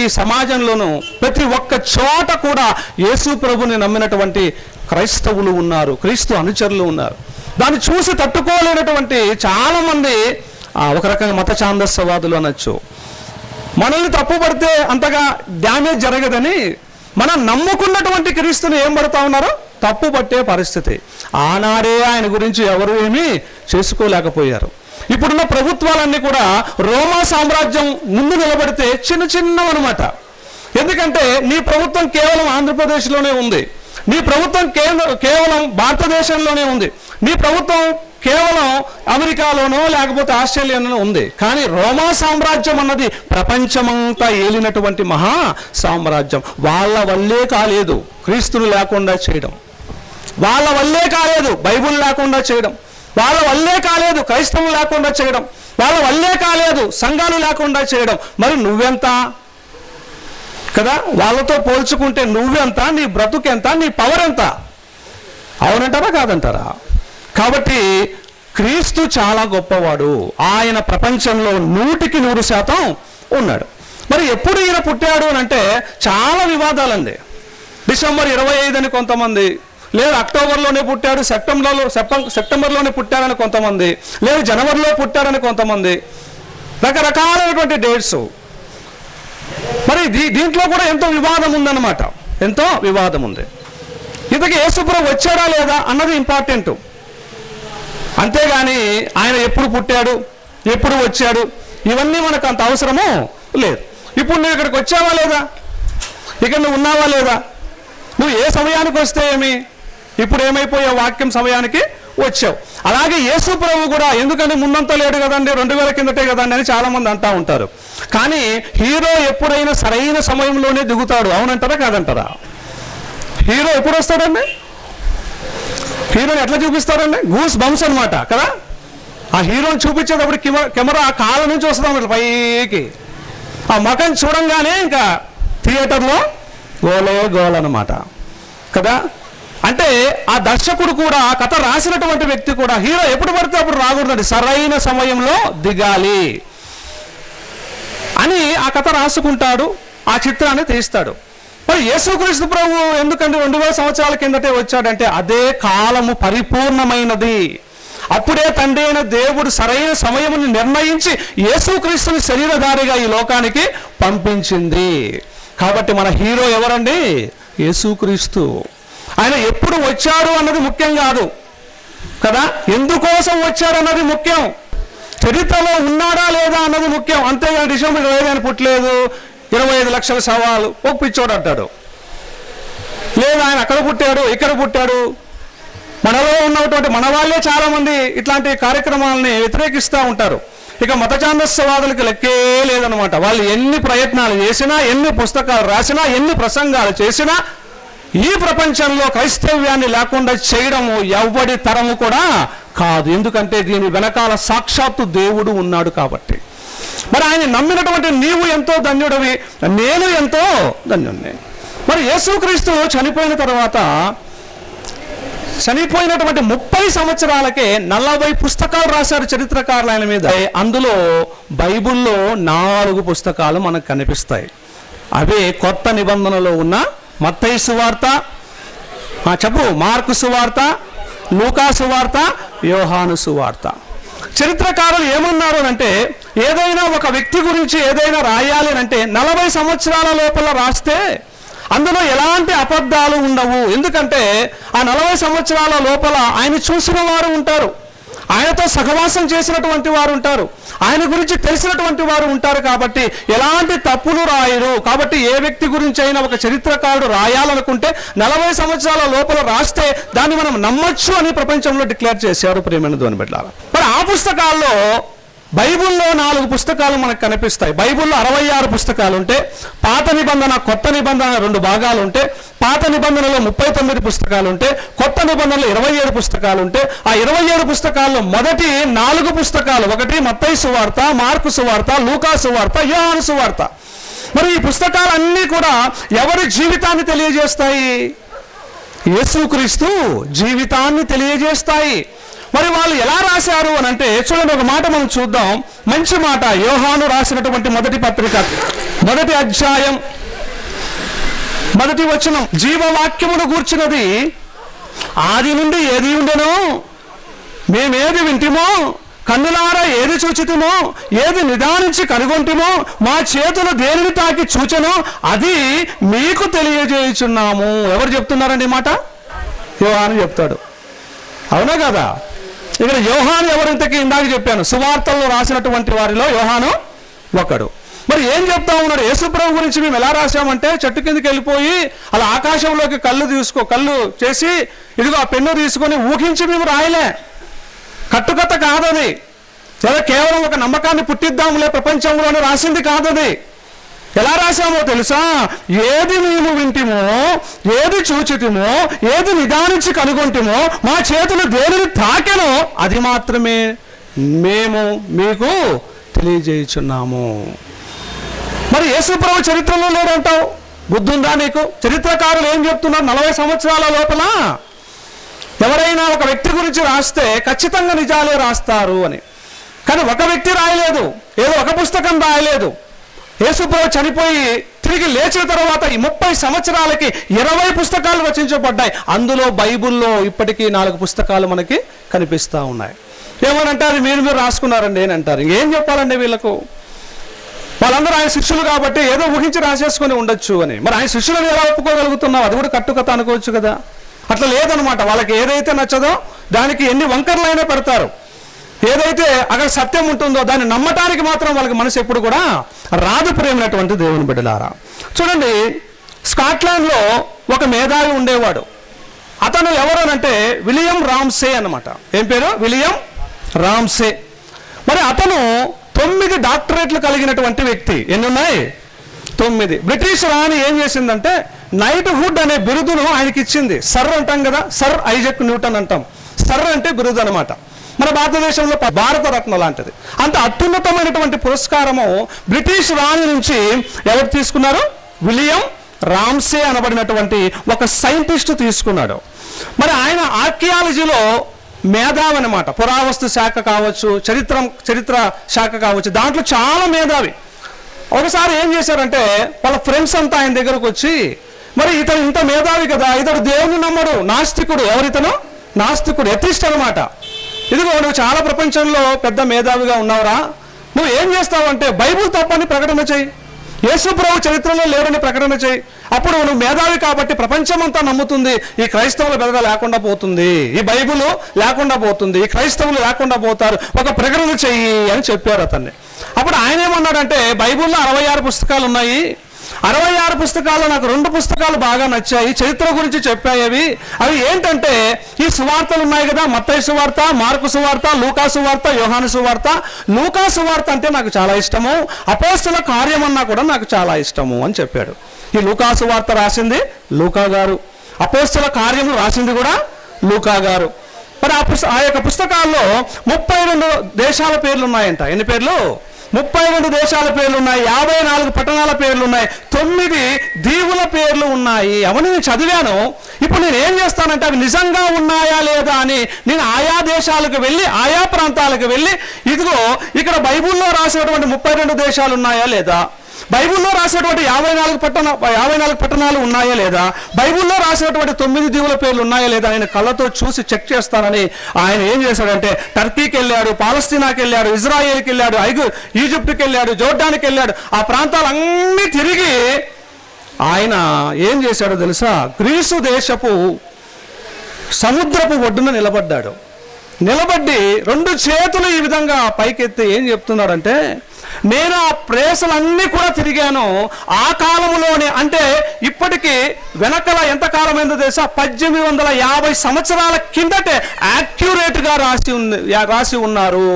ప్రతి సమాజంలోనూ ప్రతి ఒక్క చోట కూడా యేసు ప్రభుని నమ్మినటువంటి క్రైస్తవులు ఉన్నారు క్రీస్తు అనుచరులు ఉన్నారు. దాన్ని చూసి తట్టుకోలేనటువంటి చాలామంది ఒక రకంగా మత ఛాందస్యవాదులు అనొచ్చు. మనల్ని తప్పుపడితే అంతగా డ్యామేజ్ జరగదని మనం నమ్ముకున్నటువంటి క్రీస్తుని ఏం పడతా ఉన్నారో? తప్పు పట్టే పరిస్థితి. ఆనాడే ఆయన గురించి ఎవరు ఏమీ చేసుకోలేకపోయారు. ఇప్పుడున్న ప్రభుత్వాలన్నీ కూడా రోమా సామ్రాజ్యం ముందు నిలబడితే చిన్న చిన్నవన్నమాట. ఎందుకంటే నీ ప్రభుత్వం కేవలం ఆంధ్రప్రదేశ్లోనే ఉంది. నీ ప్రభుత్వం కేంద్ర కేవలం భారతదేశంలోనే ఉంది. నీ ప్రభుత్వం కేవలం అమెరికాలోనో లేకపోతే ఆస్ట్రేలియాలోనో ఉంది. కానీ రోమా సామ్రాజ్యం అన్నది ప్రపంచమంతా ఏలినటువంటి మహా సామ్రాజ్యం. వాళ్ళ వల్లే కాలేదు క్రీస్తులు లేకుండా చేయడం. వాళ్ళ వల్లే కాలేదు బైబుల్ లేకుండా చేయడం. వాళ్ళ వల్లే కాలేదు క్రైస్తవం లేకుండా చేయడం. వాళ్ళ వల్లే కాలేదు సంఘాలు లేకుండా చేయడం. మరి నువ్వెంత? కదా? వాళ్ళతో పోల్చుకుంటే నువ్వెంత? నీ బ్రతుకెంత? నీ పవర్ ఎంత అవునంటారా కాదంటారా? కాబట్టి క్రీస్తు చాలా గొప్పవాడు. ఆయన ప్రపంచంలో నూటికి నూరు శాతం ఉన్నాడు. మరి ఎప్పుడు ఈయన పుట్టాడు అని అంటే చాలా వివాదాలండి. డిసెంబర్ ఇరవై ఐదు అని కొంతమంది లేదు అక్టోబర్లోనే పుట్టాడు సెప్టెంబర్లో సెప్టెం సెప్టెంబర్లోనే పుట్టాడని కొంతమంది. లేదు జనవరిలో పుట్టాడని కొంతమంది. రకరకాలైనటువంటి డేట్స్. మరి దీ దీంట్లో కూడా ఎంతో వివాదం ఉందన్నమాట. ఎంతో వివాదం ఉంది. ఇంతకీ యేసుప్రభు వచ్చాడా లేదా అన్నది ఇంపార్టెంట్. అంతేగాని ఆయన ఎప్పుడు పుట్టాడు ఎప్పుడు వచ్చాడు ఇవన్నీ మనకు అంత అవసరము లేదు. ఇప్పుడు నువ్వు ఇక్కడికి వచ్చావా లేదా? ఇక్కడ నువ్వు ఉన్నావా లేదా? నువ్వు ఏ సమయానికి వస్తే ఏమి? ఇప్పుడు ఏమైపోయే వాక్యం సమయానికి వచ్చావు. అలాగే యేసు ప్రభు కూడా ఎందుకంటే ముందంతా లేడు కదండి? రెండు వేల కిందటే కదండి అని చాలా మంది అంటా ఉంటారు. కానీ హీరో ఎప్పుడైనా సరైన సమయంలోనే దిగుతాడు. అవునంటారా కాదంటారా? హీరో ఎప్పుడు వస్తాడండి? హీరోని ఎట్లా చూపిస్తారండి? గూస్ బంప్స్ అనమాట కదా? ఆ హీరోని చూపించేటప్పుడు కెమెరా కెమెరా ఆ కాళ్ళ నుంచి వస్తుంది అన్నమాట పైకి. ఆ మకం చూడంగానే ఇంకా థియేటర్లో గోలే గోల్ అనమాట కదా? అంటే ఆ దర్శకుడు కూడా ఆ కథ రాసినటువంటి వ్యక్తి కూడా హీరో ఎప్పుడు పడితే అప్పుడు రాకూడదండి. సరైన సమయంలో దిగాలి అని ఆ కథ రాసుకుంటాడు ఆ చిత్రాన్ని తీస్తాడు. మరి యేసుక్రీస్తు ప్రభు ఎందుకంటే రెండు వేల సంవత్సరాల కిందటే వచ్చాడంటే అదే కాలము పరిపూర్ణమైనది. అప్పుడే తండ్రి అయిన దేవుడు సరైన సమయముని నిర్ణయించి యేసుక్రీస్తుని శరీరధారిగా ఈ లోకానికి పంపించింది. కాబట్టి మన హీరో ఎవరండి? యేసుక్రీస్తు. ఆయన ఎప్పుడు వచ్చాడు అన్నది ముఖ్యం కాదు. కదా? ఎందుకోసం వచ్చాడు అన్నది ముఖ్యం. చరిత్రలో ఉన్నాడా లేదా అన్నది ముఖ్యం. అంతేగాని డిసెంబర్ ఇరవై ఐదు పుట్టలేదు. ఇరవై ఐదు లక్షల సవాలు. ఒక పిచ్చోడు అంటాడు. లేదు ఆయన అక్కడ పుట్టాడు ఇక్కడ పుట్టాడు. మనలో ఉన్నటువంటి మన వాళ్ళే చాలామంది ఇట్లాంటి కార్యక్రమాలని వ్యతిరేకిస్తూ ఉంటారు. ఇక మత ఛాందస్యవాదులకు లెక్కే లేదనమాట వాళ్ళు ఎన్ని ప్రయత్నాలు చేసినా ఎన్ని పుస్తకాలు రాసినా ఎన్ని ప్రసంగాలు చేసినా ఈ ప్రపంచంలో క్రైస్తవ్యాన్ని లేకుండా చేయడము ఎవడి తరము కూడా కాదు. ఎందుకంటే దీని వెనకాల సాక్షాత్తు దేవుడు ఉన్నాడు కాబట్టి. మరి ఆయన నమ్మినటువంటి నీవు ఎంతో ధన్యుడివి నేను ఎంతో ధన్యుణ్ణి. మరి యేసుక్రీస్తు చనిపోయిన తర్వాత చనిపోయినటువంటి ముప్పై సంవత్సరాలకే నలభై పుస్తకాలు రాశారు చరిత్రకారులు ఆయన మీద. అందులో బైబుల్లో నాలుగు పుస్తకాలు మనకు కనిపిస్తాయి. అవే కొత్త నిబంధనలో ఉన్న మత్తయి సువార్త ఆ, చెప్పు మార్కు సువార్త లూకా సువార్త యోహాను సువార్త. చరిత్రకారులు ఏమన్నారు అంటే ఏదైనా ఒక వ్యక్తి గురించి ఏదైనా రాయాలి అని అంటే నలభై సంవత్సరాల లోపల రాస్తే అందులో ఎలాంటి అబద్ధాలు ఉండవు. ఎందుకంటే ఆ నలభై సంవత్సరాల లోపల ఆయన చూసిన వారు ఉంటారు. ఆయనతో సహవాసం చేసినటువంటి వారు ఉంటారు ఆయన గురించి తెలిసినటువంటి వారు ఉంటారు కాబట్టి ఎలాంటి తప్పులు రాయరు కాబట్టి ఏ వ్యక్తి గురించి అయినా ఒక చరిత్రకారుడు రాయాలనుకుంటే నలభై సంవత్సరాల లోపల రాస్తే దాన్ని మనం నమ్మొచ్చు అని ప్రపంచంలో డిక్లేర్ చేశారు ప్రేమైన ధ్వని బిడ్డలారా. మరి ఆ పుస్తకాల్లో బైబిల్లో నాలుగు పుస్తకాలు మనకు కనిపిస్తాయి. బైబిల్లో అరవై ఆరు పుస్తకాలు ఉంటే పాత నిబంధన కొత్త నిబంధన రెండు భాగాలు ఉంటే పాత నిబంధనలో ముప్పై తొమ్మిది పుస్తకాలు ఉంటే కొత్త నిబంధనలో ఇరవై ఏడు పుస్తకాలు ఉంటే ఆ ఇరవై ఏడు పుస్తకాల్లో మొదటి నాలుగు పుస్తకాలు ఒకటి మత్తయి సువార్త మార్కు సువార్త లూకా సువార్త యోహాను సువార్త. మరి ఈ పుస్తకాలన్నీ కూడా ఎవరి జీవితాన్ని తెలియజేస్తాయి? యేసుక్రీస్తు జీవితాన్ని తెలియజేస్తాయి. మరి వాళ్ళు ఎలా రాశారు అని అంటే చూడండి ఒక మాట మనం చూద్దాం. మంచి మాట యోహాను రాసినటువంటి మొదటి పత్రిక. మొదటి అధ్యాయం. మొదటి వచనం. జీవవాక్యమును గూర్చినది. ఆది నుండి ఏది ఉండను? మేమేది వింటిమో? కన్నులారా ఏది చూచితిమో? ఏది నిదానించి కనుగొంటిమో? మా చేతులు దేనిని తాకి చూచను? అది మీకు తెలియజేయుచున్నాము. ఎవరు చెప్తున్నారండి మాట? యోహాను చెప్తాడు. అవునా కదా? ఇక్కడ యోహాను ఎవరింతకి ఇందాక చెప్పాను. సువార్తల్లో రాసినటువంటి వారిలో యోహాను ఒకడు. మరి ఏం చెప్తా ఉన్నాడు? యేసుప్రభు గురించి మేము ఎలా రాసామంటే చెట్టు కిందకి వెళ్ళిపోయి అలా ఆకాశంలోకి కళ్ళు తీసుకో కళ్ళు చేసి ఇదిగో ఆ పెన్ను తీసుకొని ఊహించి మేము రాయలే. కట్టుకథ కాదది. లేదా కేవలం ఒక నమ్మకాన్ని పుట్టిద్దాంలే ప్రపంచంలోనే రాసింది కాదది. ఎలా రాశామో తెలుసా? ఏది మేము వింటిమో ఏది చూచితిమో ఏది నిదానించి కనుగొంటిమో మా చేతులు దేనిని తాకెనో అది మాత్రమే మేము మీకు తెలియజేయుచున్నాము. మరి యేసుప్రభు చరిత్రలో లేదంటావు బుద్ధుందా నీకు? చరిత్రకారులు ఏం చెప్తున్నారు? నలభై సంవత్సరాల లోపల? ఎవరైనా ఒక వ్యక్తి గురించి రాస్తే ఖచ్చితంగా నిజాలే రాస్తారు అని. కానీ ఒక వ్యక్తి రాయలేదు. ఏదో ఒక పుస్తకం రాయలేదు. యేసుప్రభు చనిపోయి తిరిగి లేచిన తర్వాత ఈ ముప్పై సంవత్సరాలకి ఇరవై పుస్తకాలు రచించబడ్డాయి. అందులో బైబుల్లో ఇప్పటికీ నాలుగు పుస్తకాలు మనకి కనిపిస్తూ ఉన్నాయి. ఏమనంటారు? మీరు మీరు రాసుకున్నారండి అని అంటారు ఇంకేం చెప్పాలండి వీళ్ళకు? వాళ్ళందరూ ఆయన శిష్యులు కాబట్టి ఏదో ఊహించి రాసేసుకొని ఉండొచ్చు అని. మరి ఆయన శిష్యులను ఎలా ఒప్పుకోగలుగుతున్నావు? అది కూడా కట్టుకథ అనుకోవచ్చు కదా. అట్లా లేదనమాట వాళ్ళకి ఏదైతే నచ్చదో దానికి ఎన్ని వంకర్లైనా పెడతారు. ఏదైతే అక్కడ సత్యం ఉంటుందో దాన్ని నమ్మటానికి మాత్రం వాళ్ళకి మనసు ఎప్పుడు కూడా రాజు ప్రేమైనటువంటి దేవుని బిడ్డలారా. చూడండి స్కాట్లాండ్లో ఒక మేధావి ఉండేవాడు. అతను ఎవరనంటే విలియం రామ్సే అనమాట ఏం పేరు? William Ramsay. మరి అతను తొమ్మిది డాక్టరేట్లు కలిగినటువంటి వ్యక్తి. ఎన్ని ఉన్నాయి తొమ్మిది. బ్రిటిష్ రాణి ఏం చేసిందంటే నైట్ హుడ్ అనే బిరుదును ఆయనకి ఇచ్చింది సర్ అంటాం కదా? సర్ ఐజక్ న్యూటన్ అంటాం. సర్ అంటే బిరుదు అనమాట మన భారతదేశంలో భారత రత్న లాంటిది. అంత అత్యున్నతమైనటువంటి పురస్కారము బ్రిటిష్ రాణి నుంచి ఎవరు తీసుకున్నారు? విలియం రామ్సే అనబడినటువంటి ఒక సైంటిస్ట్ తీసుకున్నాడు. మరి ఆయన ఆర్కియాలజీలో మేధావి అనమాట పురావస్తు శాఖ కావచ్చు చరిత్ర చరిత్ర శాఖ కావచ్చు దాంట్లో చాలా మేధావి. ఒకసారి ఏం చేశారంటే వాళ్ళ ఫ్రెండ్స్ అంతా ఆయన దగ్గరకు వచ్చి మరి ఇతను ఇంత మేధావి కదా ఇతడు దేవుని నమ్మడు నాస్తికుడు. ఎవరితను? నాస్తికుడు ఎథిస్ట్ అనమాట ఇదిగో నువ్వు చాలా ప్రపంచంలో పెద్ద మేధావిగా ఉన్నావురా. నువ్వు ఏం చేస్తావంటే బైబుల్ తప్పని ప్రకటన చేయి. యేసుప్రభు చరిత్రలో లేరని ప్రకటన చేయి. అప్పుడు నువ్వు మేధావి కాబట్టి ప్రపంచమంతా నమ్ముతుంది. ఈ క్రైస్తవుల బెదర లేకుండా పోతుంది. ఈ బైబిల్ లేకుండా పోతుంది. ఈ క్రైస్తవులు లేకుండా పోతారు. ఒక ప్రకటన చెయ్యి అని చెప్పారు అతన్ని. అప్పుడు ఆయన ఏమన్నాడంటే బైబిల్లో అరవై ఆరు పుస్తకాలు ఉన్నాయి. అరవై ఆరు పుస్తకాలు నాకు రెండు పుస్తకాలు బాగా నచ్చాయి. చరిత్ర గురించి చెప్పాయి అవి. అవి ఏంటంటే ఈ సువార్తలు ఉన్నాయి కదా మత్తయి సువార్త మార్కు సువార్త లూకా సువార్త యోహాను సువార్త. లూకా సువార్త అంటే నాకు చాలా ఇష్టము. అపోస్తుల కార్యం అన్నా కూడా నాకు చాలా ఇష్టము అని చెప్పాడు. ఈ లూకా సువార్త రాసింది లూకా గారు. అపోస్తుల కార్యము రాసింది కూడా లూకా గారు. మరి ఆ పుస్త ఆ యొక్క పుస్తకాల్లో ముప్పై రెండు దేశాల పేర్లు ఉన్నాయంట. ఎన్ని పేర్లు? ముప్పై రెండు దేశాల పేర్లు ఉన్నాయి యాభై నాలుగు పట్టణాల పేర్లు ఉన్నాయి తొమ్మిది దీవుల పేర్లు ఉన్నాయి. అవన్నీ నేను చదివాను. ఇప్పుడు నేను ఏం చేస్తానంటే అవి నిజంగా ఉన్నాయా లేదా అని నేను ఆయా దేశాలకు వెళ్ళి ఆయా ప్రాంతాలకు వెళ్ళి ఇదిగో ఇక్కడ బైబిల్లో రాసినటువంటి ముప్పై రెండు దేశాలు ఉన్నాయా లేదా? బైబిల్లో రాసినటువంటి యాభై నాలుగు పట్టణ యాభై నాలుగు పట్టణాలు ఉన్నాయా లేదా? బైబిల్లో రాసినటువంటి తొమ్మిది దీవుల పేర్లు ఉన్నాయా లేదా ఆయన కళ్ళతో చూసి చెక్ చేస్తానని ఆయన ఏం చేశాడంటే టర్కీకి వెళ్ళాడు పాలస్తీనాకి వెళ్ళాడు ఇజ్రాయేల్కి వెళ్ళాడు ఐగు ఈజిప్ట్కి వెళ్ళాడు జోర్డాన్కి వెళ్ళాడు. ఆ ప్రాంతాలన్నీ తిరిగి ఆయన ఏం చేశాడో తెలుసా? గ్రీసు దేశపు సముద్రపు ఒడ్డున నిలబడ్డాడు. నిలబడి రెండు చేతులు ఈ విధంగా పైకెత్తి ఏం చెప్తున్నాడంటే నేను ఆ ప్రేసలన్నీ కూడా తిరిగాను. ఆ కాలంలోనే అంటే ఇప్పటికీ వెనకల ఎంత కాలమైందో తెలుసా? పద్దెనిమిది వందల యాభై సంవత్సరాల కిందటే యాక్యురేట్గా రాసి ఉంది రాసి ఉన్నారు.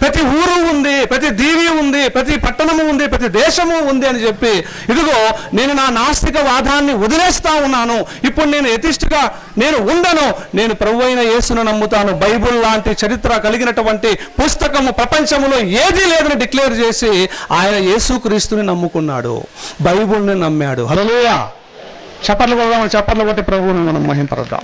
ప్రతి ఊరు ఉంది ప్రతి దీవి ఉంది ప్రతి పట్టణము ఉంది ప్రతి దేశము ఉంది అని చెప్పి ఇదిగో నేను నా నాస్తిక వాదాన్ని వదిలేస్తా ఉన్నాను. ఇప్పుడు నేను ఎతిష్టిగా నేను ఉండను. నేను ప్రభు అయిన యేసును నమ్ముతాను. బైబుల్ లాంటి చరిత్ర కలిగినటువంటి పుస్తకము ప్రపంచంలో ఏదీ లేదని డిక్లేర్ చేసి ఆయన యేసుక్రీస్తుని నమ్ముకున్నాడు. బైబుల్ని నమ్మాడు. హలోయా చప్పట్లు కొడదాం చప్పట్లు కొట్టి ప్రభువుని మనం మహింపరద్దాం.